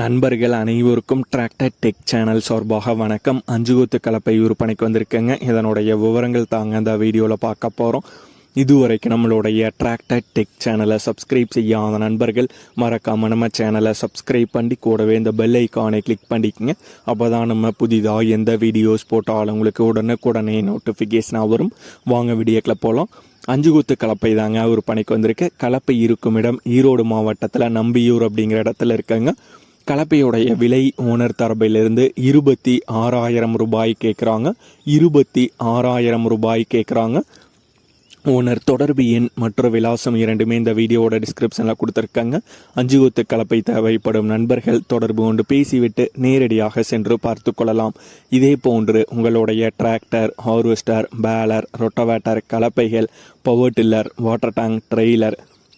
நண்பர்கள் அனைவருக்கும் tractor tech channel சார்பாக வணக்கம். அஞ்சு கொத்து கலப்பை விற்பனைக்கு வந்திருக்கேங்க. இதனுடைய விவரங்கள் தாங்க இந்த வீடியோவில் பார்க்க போகிறோம் இதுவரைக்கும் நம்மளுடைய டிராக்டர் டெக் சேனலை சப்ஸ்கிரைப் செய்யாத நண்பர்கள் மறக்காம நம்ம சேனலை சப்ஸ்கிரைப் பண்ணி கூடவே இந்த பெல் ஐக்கானை கிளிக் பண்ணிக்கோங்க. அப்போ தான் நம்ம புதிதாக எந்த வீடியோஸ் போட்டாலும் உங்களுக்கு உடனுக்குடனே நோட்டிஃபிகேஷனாக வரும். வாங்க வீடியோக்கில் போகலாம் அஞ்சு குத்து கலப்பை தாங்க விற்பனைக்கு வந்திருக்கு. கலப்பை இருக்கும் இடம் ஈரோடு மாவட்டத்தில் நம்பியூர் அப்படிங்கிற இடத்துல இருக்குங்க. கலப்பையுடைய விலை ஓனர் தரப்பிலிருந்து இருபத்தி ஆறாயிரம் ரூபாய் கேட்குறாங்க இருபத்தி ஆறாயிரம் ரூபாய் கேட்குறாங்க ஓனர் தொடர்பு எண் மற்றும் விலாசம் இரண்டுமே இந்த வீடியோவோட டிஸ்கிரிப்ஷனில் கொடுத்துருக்காங்க. அஞ்சு கொத்து கலப்பை தேவைப்படும் நண்பர்கள் தொடர்பு கொண்டு பேசிவிட்டு நேரடியாக சென்று பார்த்து கொள்ளலாம். இதே போன்று உங்களுடைய tractor harvester baler rotavator கலப்பைகள் power tiller water tank trailer